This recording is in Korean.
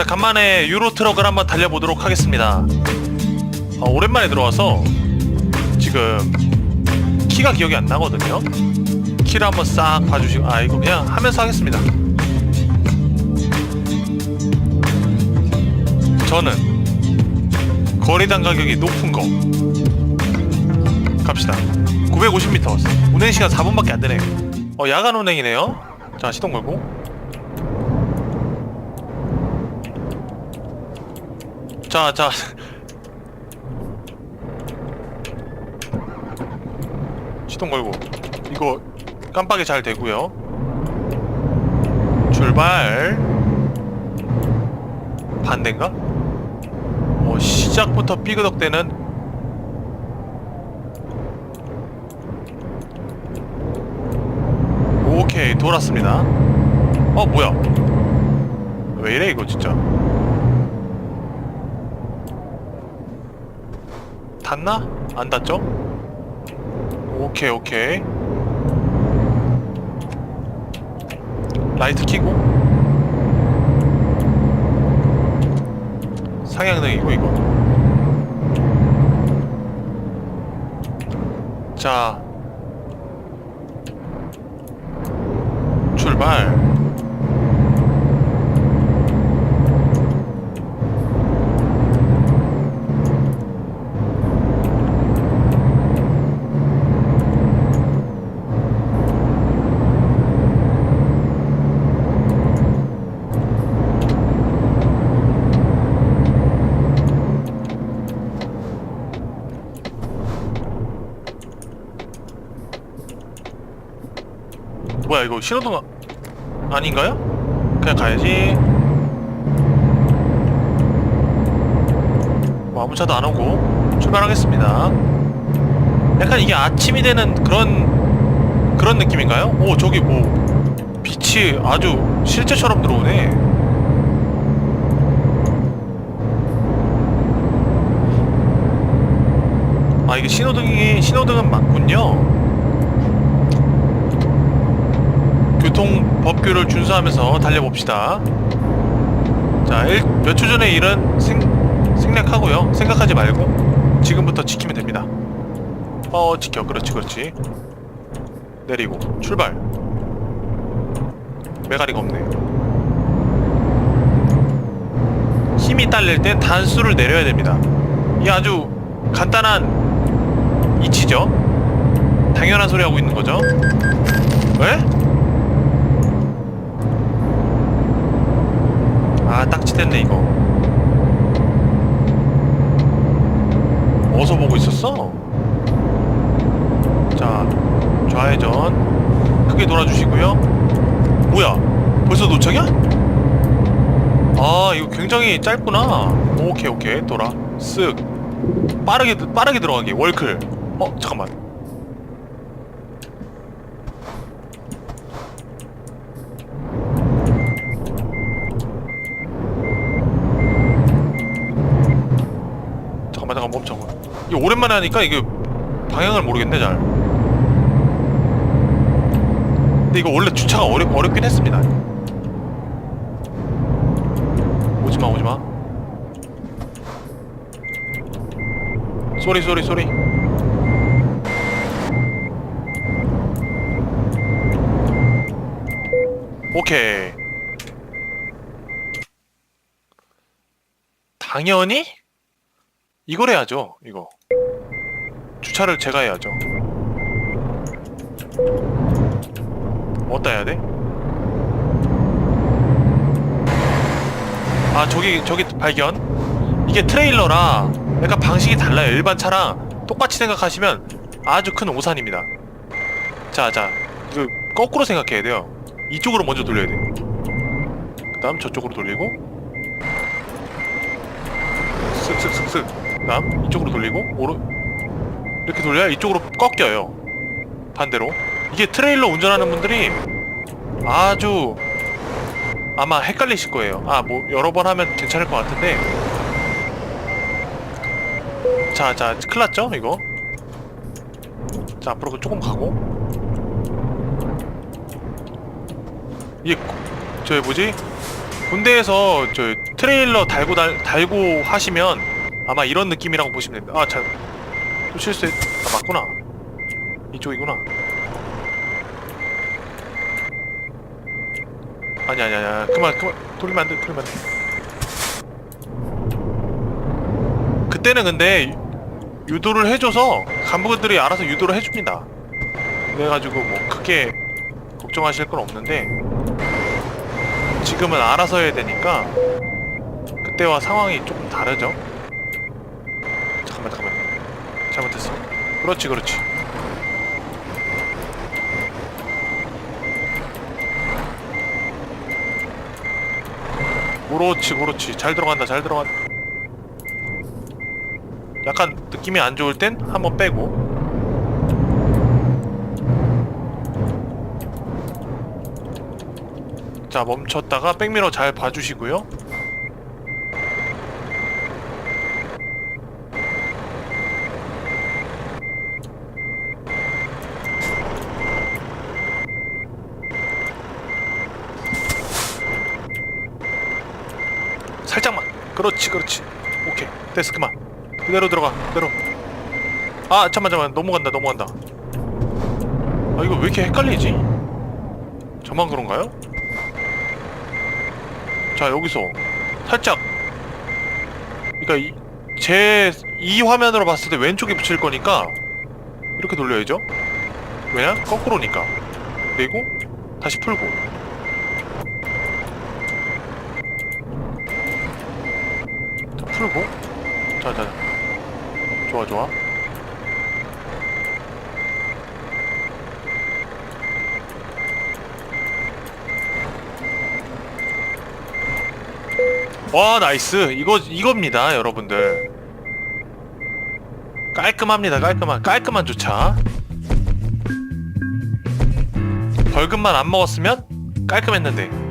자 간만에 유로 트럭을 한번 달려보도록 하겠습니다. 어, 오랜만에 들어와서 지금 키가 기억이 안 나거든요. 키를 한번 싹 봐주시고 아 이거 그냥 하면서 하겠습니다. 저는 거리당 가격이 높은 거. 갑시다. 950m 운행 시간 4분밖에 안 되네요. 어 야간 운행이네요. 자 시동 걸고 자, 자. 시동 걸고. 이거 깜빡이 잘 되고요. 출발. 반대인가? 어, 시작부터 삐그덕대는 오케이, 돌았습니다. 어, 뭐야? 왜 이래, 이거 진짜. 닿나? 안 닿죠? 오케이 오케이. 라이트 켜고. 상향등이고 이거. 자. 출발 뭐야 이거 신호등 아- 아닌가요? 그냥 가야지 뭐 아무 차도 안 오고 출발하겠습니다 약간 이게 아침이 되는 그런 그런 느낌인가요? 오 저기 뭐 빛이 아주 실제처럼 들어오네 아 이게 신호등이 신호등은 맞군요 교통 법규를 준수하면서 달려봅시다. 자, 몇 초 전에 일은 생, 생략하고요. 생각하지 말고 지금부터 지키면 됩니다. 어, 지켜. 그렇지, 그렇지. 내리고 출발. 메가리가 없네. 힘이 딸릴 땐 단수를 내려야 됩니다. 이게 아주 간단한 이치죠. 당연한 소리 하고 있는 거죠. 왜? 아 딱지됐네 이거. 어디서 보고 있었어? 자 좌회전. 크게 돌아주시고요. 뭐야? 벌써 도착이야? 아 이거 굉장히 짧구나. 오케이 오케이. 돌아. 쓱. 빠르게 빠르게 들어가기 월클. 어 잠깐만 잠깐만 잠깐 멈춰 이거 오랜만에 하니까 이게 방향을 모르겠네 잘. 근데 이거 원래 주차가 어렵, 어렵긴 했습니다. 오지마 오지마. 쏘리 쏘리 쏘리. 오케이. 당연히 이걸 해야죠, 이거. 주차를 제가 해야죠. 어디다 해야 돼? 아, 저기, 저기 발견. 이게 트레일러라 약간 방식이 달라요. 일반 차랑 똑같이 생각하시면 아주 큰 오산입니다. 자, 자. 이거 거꾸로 생각해야 돼요. 이쪽으로 먼저 돌려야 돼. 그 다음 저쪽으로 돌리고 쓱쓱쓱쓱 다음 이쪽으로 돌리고 오른 이렇게 돌려야 이쪽으로 꺾여요. 반대로. 이게 트레일러 운전하는 분들이 아주 아마 헷갈리실 거예요. 아 뭐 여러 번 하면 괜찮을 것 같은데. 자자 큰일 났죠 이거? 자 앞으로 조금 가고. 이게 고- 저기 뭐지? 군대에서 저 트레일러 달고 달, 달고 하시면 아마 이런 느낌이라고 보시면 됩니다. 아, 잘, 또 실수했, 아, 맞구나. 이쪽이구나. 아니, 아니, 아니, 그만, 그만, 돌리면 안 돼, 돌리면 안 돼. 그때는 근데 유도를 해줘서 간부들이 알아서 유도를 해줍니다. 그래가지고 뭐 크게 걱정하실 건 없는데 지금은 알아서 해야 되니까 그때와 상황이 조금 다르죠. 잠깐만 잠깐만 잘못했어. 그렇지 그렇지. 그렇지 그렇지 잘 들어간다 잘 들어간다. 약간 느낌이 안 좋을 땐 한번 빼고 자 멈췄다가 백미러 잘 봐주시고요 살짝만 그렇지 그렇지. 오케이. 됐어 그만. 그대로 들어가 그대로. 아 잠만 잠만. 넘어간다 넘어간다. 아 이거 왜 이렇게 헷갈리지? 저만 그런가요? 자 여기서. 살짝. 그러니까 제이 화면으로 봤을 때 왼쪽에 붙일 거니까 이렇게 돌려야죠. 왜냐? 거꾸로니까. 그리고 다시 풀고 풀고? 자자. 좋아 좋아. 와 나이스. 이거 이겁니다 여러분들. 깔끔합니다 깔끔한 깔끔한 주차. 벌금만 안 먹었으면 깔끔했는데